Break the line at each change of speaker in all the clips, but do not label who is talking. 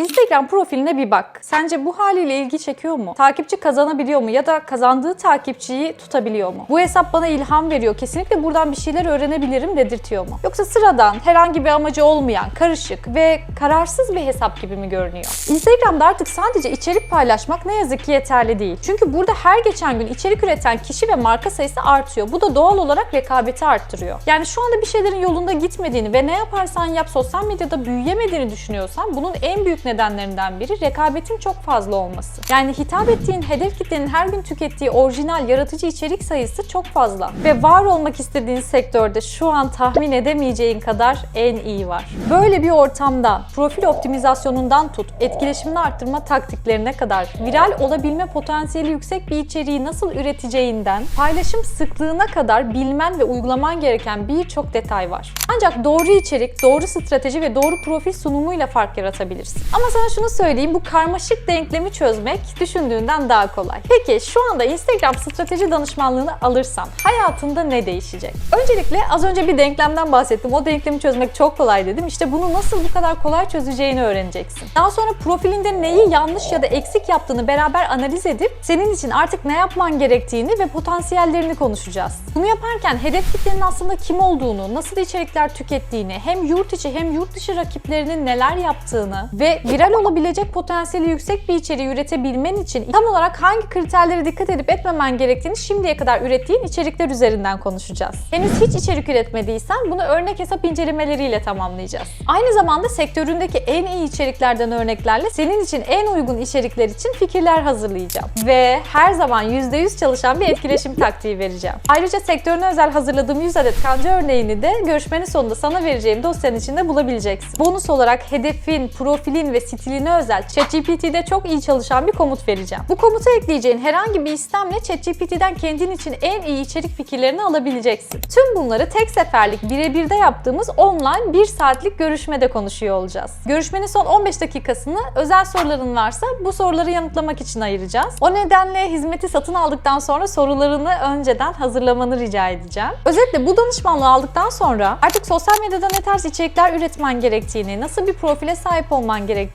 Instagram profiline bir bak. Sence bu haliyle ilgi çekiyor mu? Takipçi kazanabiliyor mu? Ya da kazandığı takipçiyi tutabiliyor mu? Bu hesap bana ilham veriyor. Kesinlikle buradan bir şeyler öğrenebilirim dedirtiyor mu? Yoksa sıradan, herhangi bir amacı olmayan, karışık ve kararsız bir hesap gibi mi görünüyor? Instagram'da artık sadece içerik paylaşmak ne yazık ki yeterli değil. Çünkü burada her geçen gün içerik üreten kişi ve marka sayısı artıyor. Bu da doğal olarak rekabeti arttırıyor. Yani şu anda bir şeylerin yolunda gitmediğini ve ne yaparsan yap sosyal medyada büyüyemediğini düşünüyorsan bunun en büyük nedenlerinden biri rekabetin çok fazla olması. Yani hitap ettiğin hedef kitlenin her gün tükettiği orijinal, yaratıcı içerik sayısı çok fazla. Ve var olmak istediğin sektörde şu an tahmin edemeyeceğin kadar en iyi var. Böyle bir ortamda profil optimizasyonundan tut, etkileşimini arttırma taktiklerine kadar viral olabilme potansiyeli yüksek bir içeriği nasıl üreteceğinden paylaşım sıklığına kadar bilmen ve uygulaman gereken birçok detay var. Ancak doğru içerik, doğru strateji ve doğru profil sunumuyla fark yaratabilirsin. Ama sana şunu söyleyeyim, bu karmaşık denklemi çözmek düşündüğünden daha kolay. Peki şu anda Instagram strateji danışmanlığını alırsan hayatında ne değişecek? Öncelikle az önce bir denklemden bahsettim. O denklemi çözmek çok kolay dedim. İşte bunu nasıl bu kadar kolay çözeceğini öğreneceksin. Daha sonra profilinde neyi yanlış ya da eksik yaptığını beraber analiz edip senin için artık ne yapman gerektiğini ve potansiyellerini konuşacağız. Bunu yaparken hedef kitlenin aslında kim olduğunu, nasıl içerikler tükettiğini, hem yurt içi hem yurt dışı rakiplerinin neler yaptığını ve viral olabilecek potansiyeli yüksek bir içeriği üretebilmen için tam olarak hangi kriterlere dikkat edip etmemen gerektiğini şimdiye kadar ürettiğin içerikler üzerinden konuşacağız. Henüz hiç içerik üretmediysen bunu örnek hesap incelemeleriyle tamamlayacağız. Aynı zamanda sektöründeki en iyi içeriklerden örneklerle senin için en uygun içerikler için fikirler hazırlayacağım. Ve her zaman %100 çalışan bir etkileşim taktiği vereceğim. Ayrıca sektörüne özel hazırladığım 100 adet kanca örneğini de görüşmenin sonunda sana vereceğim dosyanın içinde bulabileceksin. Bonus olarak hedefin, profilin ve stiline özel ChatGPT'de çok iyi çalışan bir komut vereceğim. Bu komuta ekleyeceğin herhangi bir istemle ChatGPT'den kendin için en iyi içerik fikirlerini alabileceksin. Tüm bunları tek seferlik birebirde yaptığımız online 1 saatlik görüşmede konuşuyor olacağız. Görüşmenin son 15 dakikasını özel soruların varsa bu soruları yanıtlamak için ayıracağız. O nedenle hizmeti satın aldıktan sonra sorularını önceden hazırlamanı rica edeceğim. Özetle bu danışmanlığı aldıktan sonra artık sosyal medyada ne tarz içerikler üretmen gerektiğini, nasıl bir profile sahip olman gerektiğini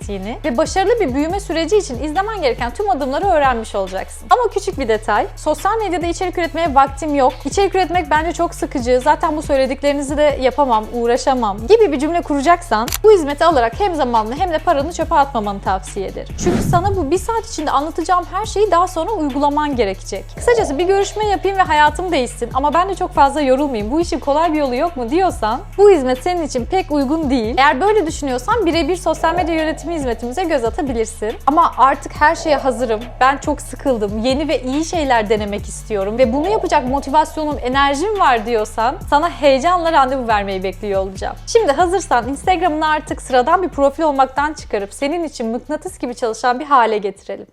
ve başarılı bir büyüme süreci için izlemen gereken tüm adımları öğrenmiş olacaksın. Ama küçük bir detay, sosyal medyada içerik üretmeye vaktim yok. İçerik üretmek bence çok sıkıcı. Zaten bu söylediklerinizi de yapamam, uğraşamam gibi bir cümle kuracaksan bu hizmeti alarak hem zamanını hem de paranı çöpe atmamanı tavsiye ederim. Çünkü sana bu bir saat içinde anlatacağım her şeyi daha sonra uygulaman gerekecek. Kısacası bir görüşme yapayım ve hayatım değişsin ama ben de çok fazla yorulmayayım. Bu işin kolay bir yolu yok mu diyorsan bu hizmet senin için pek uygun değil. Eğer böyle düşünüyorsan birebir sosyal medya yönetimi hizmetimize göz atabilirsin. Ama artık her şeye hazırım. Ben çok sıkıldım. Yeni ve iyi şeyler denemek istiyorum ve bunu yapacak motivasyonum, enerjim var diyorsan sana heyecanla randevu vermeyi bekliyor olacağım. Şimdi hazırsan Instagram'ını artık sıradan bir profil olmaktan çıkarıp senin için mıknatıs gibi çalışan bir hale getirelim.